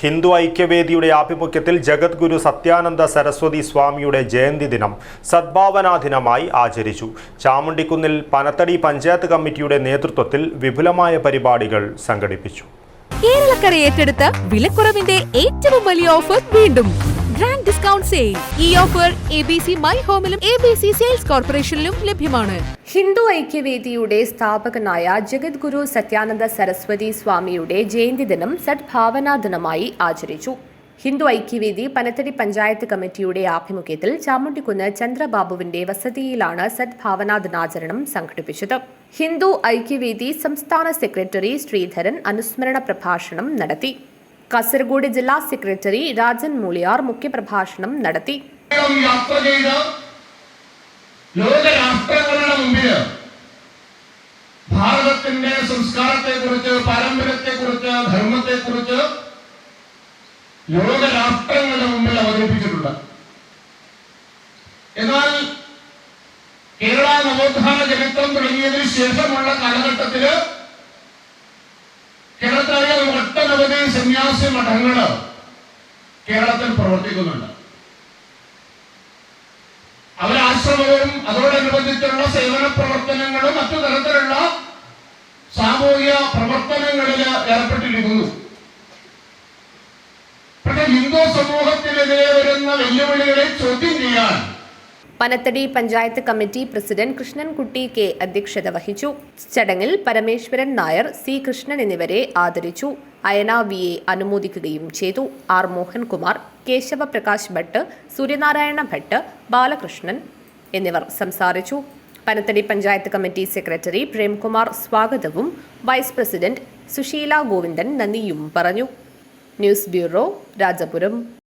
ഹിന്ദു ഐക്യവേദിയുടെ ആഭിമുഖ്യത്തിൽ ജഗദ്ഗുരു സത്യാനന്ദ സരസ്വതി സ്വാമിയുടെ ജയന്തി ദിനം സദ്ഭാവനാ ദിനമായി ആചരിച്ചു. ചാമുണ്ടിക്കുന്നിൽ പനത്തടി പഞ്ചായത്ത് കമ്മിറ്റിയുടെ നേതൃത്വത്തിൽ വിപുലമായ പരിപാടികൾ സംഘടിപ്പിച്ചു. കേരളക്കര ഏറ്റെടുത്ത വിലക്കുറവിന്റെ ഏറ്റവും വലിയ ഓഫർ വീണ്ടും ഗ്രാൻഡ് ഡിസ്കൗണ്ട് സെയിൽ ഈ offer A B C my ഹോമിലും A B C sales കോർപ്പറേഷനിലും ലഭ്യമാണ്. ഹിന്ദു ഐക്യവേദിയുടെ സ്ഥാപകനായ ജഗദ്ഗുരു സത്യാനന്ദ സരസ്വതി സ്വാമിയുടെ ജയന്തി ദിനം സദ്ഭാവനാ ദിനമായി ആചരിച്ചു. ഹിന്ദു ഐക്യവേദി പനത്തടി പഞ്ചായത്ത് കമ്മിറ്റിയുടെ ആഭിമുഖ്യത്തിൽ ചാമുണ്ടിക്കുന്ന് ചന്ദ്രബാബുവിന്റെ വസതിയിലാണ് സദ്ഭാവനാ ദിനാചരണം സംഘടിപ്പിച്ചത്. ഹിന്ദു ഐക്യവേദി സംസ്ഥാന സെക്രട്ടറി ശ്രീധരൻ അനുസ്മരണ പ്രഭാഷണം നടത്തി. കാസർഗോഡ് ജില്ലാ സെക്രട്ടറി രാജൻ മൂളിയാർ മുഖ്യപ്രഭാഷണം നടത്തി. യാത്ര ചെയ്ത് ലോകരാഷ്ട്രങ്ങളുടെ മുമ്പിൽ ഭാരതത്തിന്റെ സംസ്കാരത്തെ കുറിച്ച് പാരമ്പര്യത്തെ കുറിച്ച് ധർമ്മത്തെ കുറിച്ച് ലോകരാഷ്ട്രങ്ങളുടെ മുമ്പിൽ അവതരിപ്പിച്ചിട്ടുണ്ട്. എന്നാൽ കേരള നവോത്ഥാന ജനത്വം തുടങ്ങിയതിനു ശേഷമുള്ള കാലഘട്ടത്തിൽ ഒട്ടനവധി സന്യാസി മഠങ്ങൾ കേരളത്തിൽ പ്രവർത്തിക്കുന്നുണ്ട്. അവരാശ്രമവും അതോടനുബന്ധിച്ചുള്ള സേവന പ്രവർത്തനങ്ങളും മറ്റു തരത്തിലുള്ള സാമൂഹിക പ്രവർത്തനങ്ങളിൽ ഏർപ്പെട്ടിരിക്കുന്നു. പക്ഷെ ഹിന്ദു സമൂഹത്തിനെതിരെ വരുന്ന വെല്ലുവിളികളെ ചോദ്യം ചെയ്യാൻ Panathady panchayat committee president Krishnankutty K അധ്യക്ഷത വഹിച്ചു. ചടങ്ങിൽ പരമേശ്വരൻ നായർ സി കൃഷ്ണൻ എന്നിവരെ ആദരിച്ചു. അയന വി എ അനുമോദിക്കുകയും ചെയ്തു. ആർ. മോഹൻകുമാർ കേശവപ്രകാശ് ഭട്ട് സൂര്യനാരായണ ഭട്ട് ബാലകൃഷ്ണൻ എന്നിവർ സംസാരിച്ചു. പനത്തടി പഞ്ചായത്ത് കമ്മിറ്റി സെക്രട്ടറി പ്രേംകുമാർ സ്വാഗതവും വൈസ് പ്രസിഡന്റ് സുശീല ഗോവിന്ദൻ നന്ദിയും പറഞ്ഞു. News bureau Rajapuram.